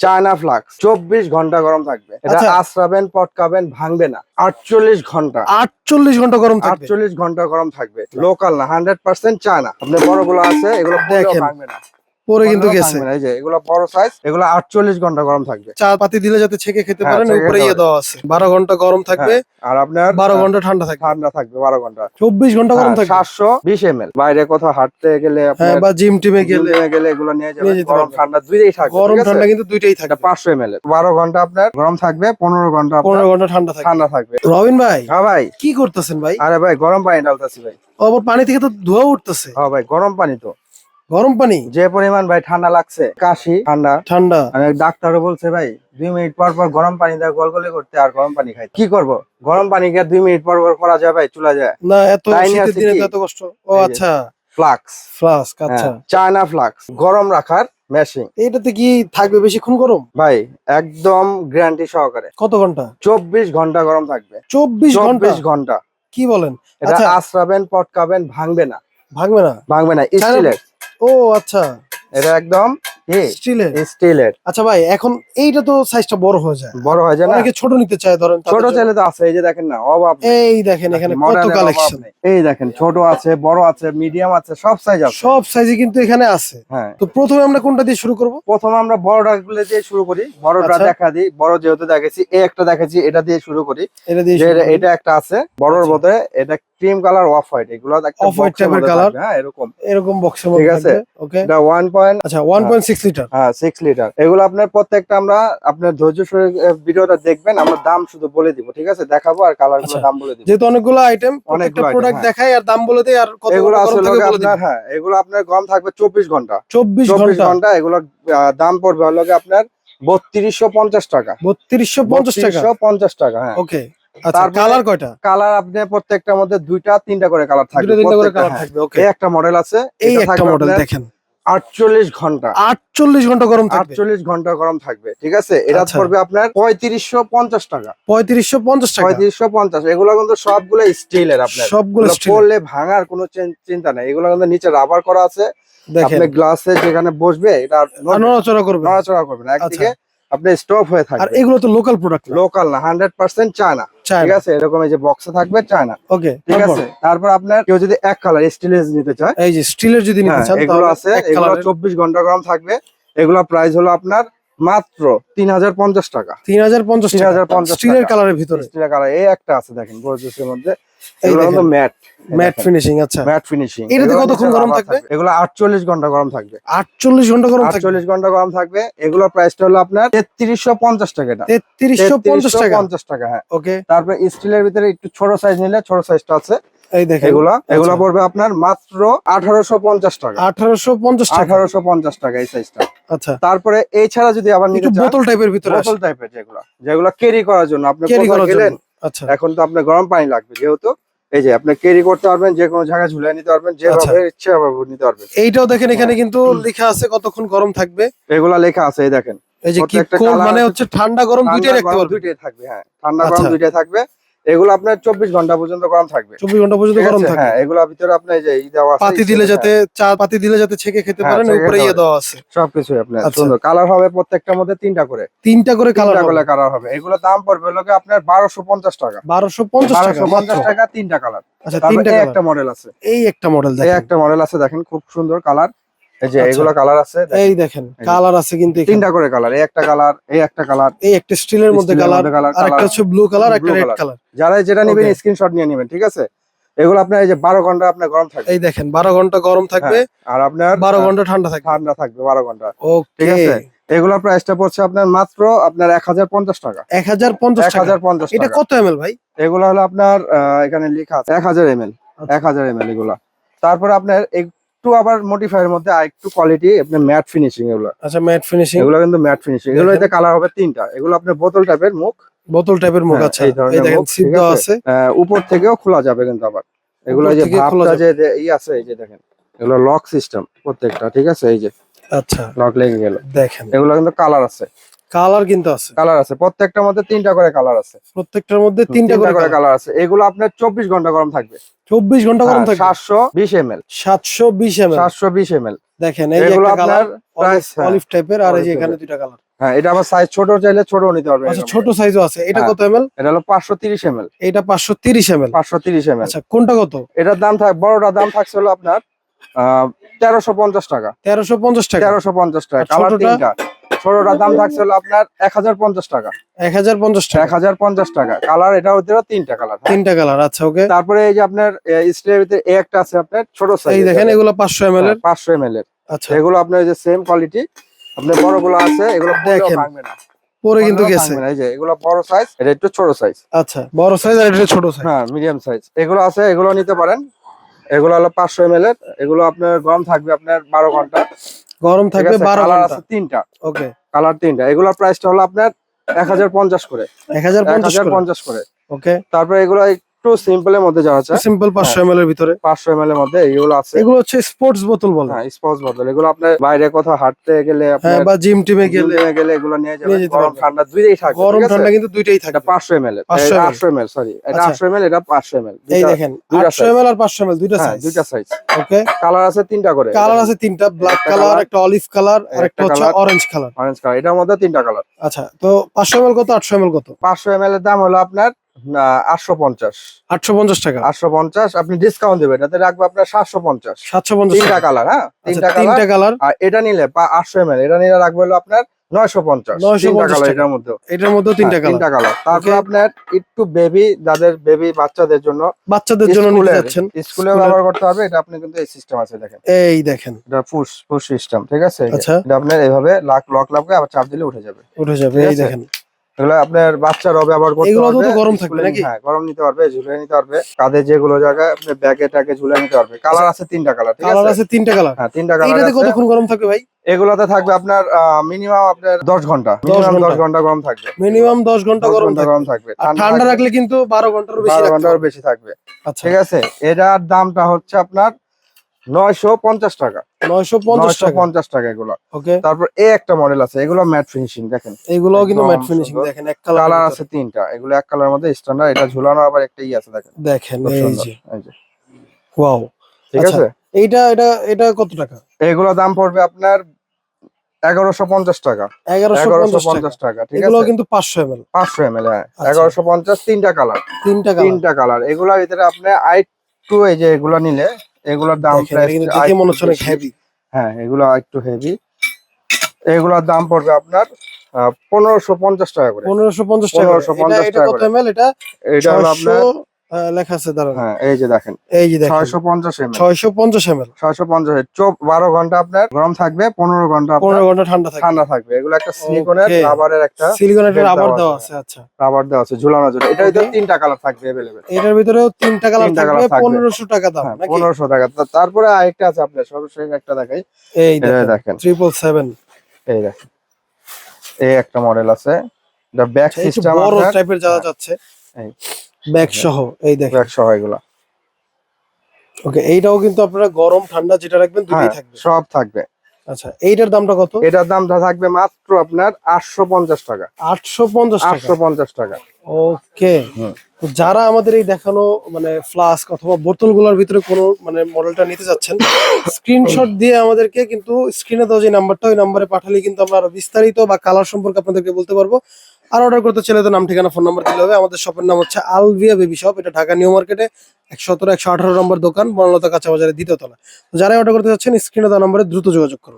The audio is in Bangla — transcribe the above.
China flux. চব্বিশ ঘণ্টা গরম থাকবে। এটা আচ্ছা। আশ্রাবেন পটকাবেন ভাঙবে না। আটচল্লিশ ঘণ্টা। আটচল্লিশ ঘণ্টা গরম আটচল্লিশ ঘণ্টা গরম থাকবে। লোকাল না হান্ড্রেড পার্সেন্ট চায়না। আপনি বড়গুলো আছে এগুলো দেখে ভাঙবে না। পরে কিন্তু গেছে। এই যে এগুলো বড় সাইজ এগুলো আটচল্লিশ ঘণ্টা গরম থাকবে। চা পাতি দিলে যাতে ছেঁকে খেতে হ্যাঁ, পারেন উপরে ইয়ে দেওয়া আছে। বারো ঘণ্টা গরম থাকবে আর আপনার বারো ঘণ্টা ঠান্ডা থাকবে। ঠান্ডা থাকবে বারো ঘণ্টা। চব্বিশ ঘণ্টা গরম থাকবে। সাতশো বিশ এম এল বাইরে কোথাও হাঁটতে গেলে হ্যাঁ বা জিম টিমে গেলে গেলে গেলে এগুলো নিয়ে যাবেন। গরম ঠান্ডা দুইটাই থাকবে গরম ঠান্ডা কিন্তু দুইটাই থাকবে। পাঁচশো এম এল বারো ঘণ্টা আপনার গরম থাকবে পনেরো ঘণ্টা আপনার পনেরো ঘণ্টা ঠান্ডা থাকবে। ঠান্ডা থাকবে। রবিন ভাই হ্যাঁ ভাই। কি করতেছেন ভাই? আরে ভাই গরম পানি ডালতেছি ভাই। ও পানি থেকে তো ধোয়া উঠতেছে। হ্যাঁ ভাই গরম পানি তো। গরম পানি? যে পরিমাণ ভাই ঠান্ডা লাগছে কাশি ঠান্ডা। ঠান্ডা। মানে ডাক্তারও বলছে ভাই দুই মিনিট পর পর গরম পানি দেওয়া গলগলে করতে আর গরম পানি খাই কি করব? গরম পানি কে দুই মিনিট পর পর করা যায় ভাই চুলা যায়। না এত শীতের দিনে এত কষ্ট। ও আচ্ছা। ফ্লাক্স। ফ্লাস্ক আচ্ছা। চায়না ফ্লাক্স গরম রাখার মেশিন। এইটাতে কি থাকবে বেশিক্ষণ গরম? ভাই একদম গ্যারান্টি সহকারে। কত ঘণ্টা? চব্বিশ ঘণ্টা গরম থাকবে। চব্বিশ ঘণ্টা? চব্বিশ ঘণ্টা। কি বলেন? এটা আচ্ছা। আশ্রাবেন পটকাবেন ভাঙবে না। ভাঙবে না? ভাঙবে না স্টিলের। ও আচ্ছা। এটা একদম স্টিলের। স্টিলের। আচ্ছা ভাই এখন এইটা তো সাইজটা বড় হয়ে যায়। বড় হয় যায় অনেকে ছোট নিতে চায় ধরেন ছোট জন্য। তো আছে এই যে দেখেন না অভাব এই দেখেন এখানে কত Modern এর অভাব কালেকশন এই দেখেন ছোট আছে বড় আছে মিডিয়াম আছে সব সাইজ আছে। সব সাইজে কিন্তু এখানে আছে। হ্যাঁ। তো প্রথমে আমরা কোনটা দিয়ে শুরু করব? প্রথমে আমরা বড়টা গুলো দিয়ে শুরু করি। বড়টা আচ্ছা। দেখা দিই। বড় যেহেতু দেখেছি এই একটা দেখেছি এটা দিয়ে শুরু করি। এটা দিয়ে। এটা একটা আছে বড়র আচ্ছা। মধ্যে এটা ক্রিম কালার অফ হোয়াইট এগুলো এর মধ্যে colour। থাকবে, হ্যাঁ এরকম। এরকম বক্সের ঠিক আছে। ওকে এটা ওয়ান পয়েন্ট আচ্ছা 1.6 লিটার হ্যাঁ সিক্স লিটার এগুলো আপনার প্রত্যেকটা আমরা আপনার ধৈর্য সরে ভিডিওটা দেখবেন আমরা দাম শুধু বলে দিব ঠিক আছে? দেখাবো আর কালারগুলো আচ্ছা। দাম বলে দিব। যেহেতু অনেকগুলো আইটেম প্রত্যেকটা প্রোডাক্ট হ্যাঁ। দেখাই আর দাম বলে দেই আর কত এগুলো আসলে আপনার হ্যাঁ এগুলো আপনার গরম থাকবে চব্বিশ ঘণ্টা। 24 চব্বিশ ঘণ্টা। ঘণ্টা এগুলো দাম পড়বে হলো আপনার বত্রিশশো পঞ্চাশ টাকা। 3250 টাকা? বত্রিশশো পঞ্চাশ টাকা হ্যাঁ। ওকে কালার কয়টা? কালার আপনি প্রত্যেকটার মধ্যে দুইটা তিনটা করে কালার থাকবে। তিনটা করে কালার। থাকবে ওকে একটা মডেল আছে এই একটা মডেল দেখেন। 48 ঘণ্টা। 48 ঘণ্টা গরম থাকবে। ঘণ্টা গরম থাকবে ঠিক আছে? এটা আচ্ছা। পড়বে আপনার পঁয়ত্রিশশো পঞ্চাশ টাকা। 3550 টাকা। পঁয়ত্রিশশো পঞ্চাশ এগুলো কিন্তু সবগুলো স্টিলের আপনার। সবগুলো এগুলো পড়লে ভাঙার কোনো চিন- চিন্তা নেই। এগুলো কিন্তু নিচে রাবার করা আছে। আপনি গ্লাসে যেখানে বসবে এটা নড়াচড়া করবে না। নড়াচড়া করবে না। একদিকে আপনি স্টপ হয়ে থাকে আর এগুলো তো লোকাল প্রোডাক্ট লোকাল না হান্ড্রেড পার্সেন্ট চায়না চায় ঠিক আছে এরকম এই যে বক্সে থাকবে চায়না ওকে ঠিক আছে তারপর আপনার কেউ যদি এক কালার স্টিলের নিতে চায়। এই যে স্টিলের যদি নিতে হ্যাঁ, চান এগুলো তাহলে আছে এগুলো চব্বিশ ঘণ্টা গরম থাকবে। এগুলো প্রাইস হলো আপনার মাত্র তিন হাজার পঞ্চাশ টাকা। 3050 টাকা। 3050 স্টিলের টাকা। কালারের ভিতরে? স্টিলের কালার এই একটা আছে দেখেন গোর্জিয়াসের মধ্যে। এগুলো ম্যাট। ম্যাট ফিনিশিং আচ্ছা। Matte finishing. এটাতে কতক্ষণ গরম থাকবে? এগুলো আটচল্লিশ ঘণ্টা গরম থাকবে। 48 ঘণ্টা গরম থাকবে? আটচল্লিশ ঘণ্টা গরম থাকবে। এগুলো প্রাইসটা হলো আপনার তেত্রিশশো পঞ্চাশ টাকা এটা। 3350 টাকা? পঞ্চাশ টাকা হ্যাঁ। ওকে তারপর স্টিলের ভিতরে একটু ছোট সাইজ নিলে ছোট সাইজটা আছে। এই দেখেন। এগুলা? এগুলা আচ্ছা। পড়বে আপনার মাত্র আঠারোশো পঞ্চাশ টাকা। 1850 টাকা। আঠারোশো পঞ্চাশ টাকা এই সাইজটা আচ্ছা। তারপরে যদি আবার নিতে বোতল টাইপের ভিতরে বোতল টাইপের যেগুলো যেগুলো ক্যারি করার জন্য। আপনি ক্যারি গেলেন? আচ্ছা। এখন তো আপনার গরম পানি লাগবে যেহেতু এই যে আপনি ক্যারি করতে পারবেন যে কোনো জায়গায় ঝুলিয়ে নিতে পারবেন আচ্ছা। যেভাবে ইচ্ছে নিতে পারবেন। এইটাও দেখেন এখানে হ্যাঁ। কিন্তু লেখা আছে কতক্ষণ গরম থাকবে। এগুলা লেখা আছে এই দেখেন। এই যে কি মানে হচ্ছে ঠান্ডা গরম দুইটাই রাখতে দুইটাই থাকবে হ্যাঁ। ঠান্ডা আচ্ছা। গরম দুইটাই থাকবে। এগুলো আপনার চব্বিশ ঘণ্টা পর্যন্ত গরম থাকবে। 24 ঘণ্টা পর্যন্ত গরম আছে? থাকে হ্যাঁ এগুলোর ভিতরে আপনার যে ই দেওয়া আছে পাতি দিলে যাতে চা পাতি দিলে যাতে ছেঁকে খেতে হ্যাঁ, পারেন উপরে ইয়ে দেওয়া আছে। সবকিছু আপনার আচ্ছা। সুন্দর। কালার হবে প্রত্যেকটার মধ্যে তিনটা করে। তিনটা করে কালার করে কালার হবে। এগুলো দাম পড়বে লোকে আপনার বারোশো পঞ্চাশ টাকা। 1250 টাকা বারোশো পঞ্চাশ মাত্র। টাকা তিনটা কালার। আচ্ছা তিনটা একটা মডেল আছে। এই একটা মডেল এই একটা মডেল আছে দেখেন খুব সুন্দর কালার। এই যে আচ্ছা। এগুলো কালার আছে এই দেখেন কালার আছে কিন্তু তিনটা করে কালার এই একটা কালার এই একটা কালার এই একটা স্টিলের মধ্যে কালার আর একটা হচ্ছে ব্লু কালার একটা রেড কালার যারা যেটা নেবেন স্ক্রিনশট নিয়ে নেবেন ঠিক আছে? এগুলো আপনার এই যে বারো ঘণ্টা আপনার গরম থাকবে। এই দেখেন বারো ঘণ্টা গরম থাকবে আর আপনার বারো ঘণ্টা ঠান্ডা থাকবে। ঠান্ডা থাকবে বারো ঘণ্টা। ঠিক আছে? এগুলোর প্রাইসটা পড়ছে আপনার মাত্র আপনার এক হাজার পঞ্চাশ টাকা। এক হাজার পঞ্চাশ এক টাকা হাজার পঞ্চাশ এটা কত এম ভাই? এগুলো হলো আপনার এখানে লেখা আছে এক হাজার এম এল। এক হাজার এম এল এগুলো। তারপর আপনার একটু আবার মডিফায়ার মধ্যে আরেকটু কোয়ালিটি আপনার ম্যাট ফিনিশিং এগুলো। আচ্ছা ম্যাট ফিনিশিং এগুলো কিন্তু ম্যাট ফিনিশিং এগুলো এতে কালার হবে তিনটা। এগুলো আপনার বোতল টাইপের মুখ। বোতল টাইপের মুখ হ্যাঁ, আছে এই ধরনের এই দেখেন মুখ, আছে? আছে। উপর থেকেও খোলা যাবে কিন্তু আবার। এগুলো যে ভাবটা যে যে ই আছে এই যে দেখেন এগুলো লক সিস্টেম প্রত্যেকটা ঠিক আছে? এই যে আচ্ছা। লক লেগে গেল। দেখেন। এগুলো কিন্তু কালার আছে। কালার কিন্তু আছে। কালার আছে। প্রত্যেকটার মধ্যে তিনটা করে কালার আছে। প্রত্যেকটার মধ্যে তিনটা করে কালার। আছে। এগুলো আপনার চব্বিশ ঘণ্টা গরম থাকবে। চব্বিশ ঘণ্টা গরম থাকবে? সাতশো বিশ এম এল সাতশো বিশ এম সাতশো বিশ এম এল দেখেন এগুলো আপনার অলিভ টাইপের আর এই যে এখানে দুইটা কালার। হ্যাঁ এটা আবার সাইজ ছোট চাইলে ছোট নিতে পারবে আচ্ছা। ছোট সাইজও আছে। এটা হ্যাঁ। কত এমএল? এটা হলো পাঁচশো তিরিশ এম এল এটা পাঁচশো তিরিশ এমএল। পাঁচশো তিরিশ এম এল আচ্ছা কোনটা কত? এটার দাম থাক বড়টার দাম থাকছে হলো আপনার তেরোশো পঞ্চাশ টাকা। তেরোশো পঞ্চাশ টাকা। তেরোশো পঞ্চাশ টাকা কালার তিনটা। ছোটটার দাম থাকছে হলো আপনার এক হাজার পঞ্চাশ টাকা। এক হাজার পঞ্চাশ এক হাজার পঞ্চাশ টাকা। কালার এটা তিনটা কালার। তিনটা কালার আচ্ছা ওকে। তারপরে এই যে আপনার স্টিলের ভিতরে এ একটা আছে আপনার ছোট সাইজ দেখেন এগুলো পাঁচশো এমএল এর। পাঁচশো এম এল এর। আচ্ছা। এগুলো আপনার যে সেম কোয়ালিটি আপনার বড়গুলো আছে এগুলো দেখেন। ভাঙবে না। পরে কিন্তু গেছে। এই যে এগুলো বড় সাইজ এটা একটু ছোট সাইজ আচ্ছা বড় সাইজ আর এটা ছোট সাইজ হ্যাঁ মিডিয়াম সাইজ এগুলো আছে এগুলো নিতে পারেন। এগুলো হলো পাঁচশো এম এল এর। এগুলো আপনার গরম থাকবে আপনার বারো ঘণ্টা। গরম থাকবে বারো কালার ঘণ্টা। আছে তিনটা। ওকে কালার তিনটা। এগুলোর প্রাইসটা হলো আপনার এক হাজার পঞ্চাশ করে। এক হাজার এক পঞ্চাশ হাজার পঞ্চাশ করে। ওকে তারপরে এগুলো একটু সিম্পলের মধ্যে যাওয়া আছে সিম্পল পাঁচশো এমএল এর ভিতরে। পাঁচশো এম এল এর মধ্যে এগুলো আছে। এগুলো হচ্ছে স্পোর্টস বোতল বলে। হ্যাঁ স্পোর্টস বদল এগুলো আপনার বাইরে কোথাও হাঁটতে গেলে হ্যাঁ আপনার বা জিম টিমে গেলে গেলে গেলে এগুলো নিয়ে যাবেন। গরম ঠান্ডা দুইটাই থাকবে গরম ঠান্ডা কিন্তু দুইটাই থাকে এটা পাঁচশো এম এল 500 ml আটশো এম এল সরি এটা আচ্ছা। আটশো এম এল এটা পাঁচশো এম এল এই দেখেন দুইটা আটশো size। আর পাঁচশো এমএল দুইটা হ্যাঁ সাইজ দুইটা সাইজ ওকে কালার আছে তিনটা করে। কালার আছে তিনটা ব্ল্যাক কালার একটা অলিভ কালার আর একটা হচ্ছে অরেঞ্জ কালার অরেঞ্জ কালার এটার মধ্যে তিনটা কালার আচ্ছা তো পাঁচশো এমএল কত আটশো এমএল কত? পাঁচশো এম এল এর দাম হলো আপনার আটশো পঞ্চাশ। আটশো পঞ্চাশ টাকা? আটশো পঞ্চাশ আপনি ডিসকাউন্ট দেবেন। এটাতে রাখব আপনার সাতশো পঞ্চাশ। সাতশো পঞ্চাশ তিনটা টাকা। কালার হ্যাঁ? আচ্ছা, তিনটা কালার তিনটা কালার আর এটা নিলে আটশো এম এটা নিলে রাখব হলো আপনার নয়শো পঞ্চাশ। 950 তিনটা কালার টাকা। এটার মধ্যে। এটার মধ্যে তিনটা কালার তিনটা কালার তারপর আপনার একটু বেবি যাদের বেবি বাচ্চাদের জন্য বাচ্চাদের জন্য নিতে যাচ্ছেন। স্কুলে ব্যবহার করতে হবে এটা আপনি কিন্তু এই সিস্টেম আছে দেখেন। এই দেখেন। এটা পুশ পুশ সিস্টেম ঠিক আছে। আচ্ছা। এটা আপনার এইভাবে লক লক লাগবে আবার চাপ দিলে উঠে যাবে। উঠে যাবে এই দেখেন। এগুলো আপনার বাচ্চারাও ব্যবহার করতে এগুলো তো পারবে গরম থাকবে নাকি? হ্যাঁ গরম নিতে পারবে ঝুলে নিতে পারবে। কাঁধে যেগুলো জায়গায় আপনি ব্যাগে ট্যাগে ঝুলে নিতে পারবে। কালার আছে তিনটা কালার ঠিক কালার আছে? আছে তিনটা কালার হ্যাঁ তিনটা কালার এইটাতে আছে। কতক্ষণ গরম থাকবে ভাই? এগুলোতে থাকবে আপনার মিনিমাম আপনার দশ ঘণ্টা। মিনিমাম ঘণ্টা। দশ ঘণ্টা গরম থাকবে। মিনিমাম দশ ঘণ্টা গরম থাকবে। গরম থাকবে। ঠান্ডা রাখলে কিন্তু বারো ঘন্টারও বেশি বারো রাখতে ঘণ্টার বেশি থাকবে। আচ্ছা। ঠিক আছে? এটার দামটা হচ্ছে আপনার নয়শো পঞ্চাশ টাকা। নয়শো পঞ্চাশ টাকা। পঞ্চাশ টাকা এগুলো। ওকে। তারপর একটা মডেল আছে এগুলো ম্যাট ফিনিশিং দেখেন। এইগুলোও কিন্তু ম্যাট ফিনিশিং সুন্দর। দেখেন এক কালার আছে তিনটা। এগুলো এক কালার মধ্যে স্ট্যান্ডার্ড এটা ঝুলানো আবার একটা ই আছে দেখেন। দেখেন এই যে। ওয়াও ঠিক আচ্ছা, আছে? এইটা এটা এটা কত টাকা? এগুলো দাম পড়বে আপনার এগারোশো পঞ্চাশ টাকা। এগারোশো পঞ্চাশ টাকা ঠিক এগুলো আছে? কিন্তু পাঁচশো এমএল। পাঁচশো এম এল হ্যাঁ। আচ্ছা। এগারোশো পঞ্চাশ তিনটা কালার তিনটা তিনটা কালার এগুলোর ভিতরে আপনি আই টু এই যে এগুলো নিলে এগুলোর দাম দেখে মনে হচ্ছে অনেক হেভি হ্যাঁ এগুলো একটু হেভি এগুলোর দাম পড়বে আপনার পনেরোশো পঞ্চাশ টাকা করে। পনেরোশো পঞ্চাশ টাকা 1550 এটা- এটা টাকা এটা এটা হলো আপনার লেখা আছে দাঁড়ান। হ্যাঁ এই যে দেখেন। এই যে দেখেন। ছয়শো পঞ্চাশ এম এল ছয়শো পঞ্চাশ এমএল। ছয়শো পঞ্চাশ চোখ বারো ঘণ্টা আপনার গরম থাকবে পনেরো ঘণ্টা আপনার পনেরো ঘণ্টা ঠান্ডা থাকে ঠান্ডা থাকবে। এগুলো একটা সিলিকনের রাবারের একটা সিলিকনের আবার দেওয়া আছে। আচ্ছা। রাবার দেওয়া আছে জন্য ভিতরে তিনটা কালার থাকবে অ্যাভেলেবেল এটার ভিতরেও তিনটা কালার থাকবে colour থাকবে। পনেরোশো টাকা দাম হ্যাঁ নাকি? পনেরোশো টাকা। তারপরে আরেকটা আছে আপনার সর্বশেষ একটা দেখাই। এই দেখেন দেখেন। ট্রিপল সেভেন এই দেখেন। এই একটা মডেল আছে। এটা ব্যাক সিস্টেম বড় টাইপের যাওয়া হ্যাঁ। যাচ্ছে। এই। ব্যাগ সহ এই দেখেন। ব্যাগ সহ এগুলা। ওকে এইটাও কিন্তু আপনারা গরম ঠান্ডা যেটা রাখবেন দুটোই হ্যাঁ থাকবে। সব থাকবে। আচ্ছা এইটার দামটা কত? এটার দামটা থাকবে মাত্র আপনার আটশো পঞ্চাশ টাকা। আটশো পঞ্চাশ আটশো পঞ্চাশ টাকা। ওকে। যারা আমাদের এই দেখানো মানে ফ্লাস্ক অথবা বোতলগুলোর ভিতরে কোনো মানে মডেলটা নিতে যাচ্ছেন স্ক্রিনশট দিয়ে আমাদেরকে কিন্তু স্ক্রিনে দেওয়া যে নাম্বারটা ওই নাম্বারে পাঠালে কিন্তু আমরা আরও বিস্তারিত বা কালার সম্পর্কে আপনাদেরকে বলতে পারব। আর অর্ডার করতে চাইলে তো নাম ঠিকানা ফোন নাম্বার দিলে হবে। আমাদের শপের নাম হচ্ছে আলভিয়া বেবি শপ এটা ঢাকা নিউ মার্কেটে একশো সতেরো একশো আঠারো নম্বর দোকান বনলতা কাঁচা বাজারে দ্বিতীয় তলা যারা অর্ডার করতে চাচ্ছেন স্ক্রিনে দেওয়া নম্বরে দ্রুত যোগাযোগ করুন।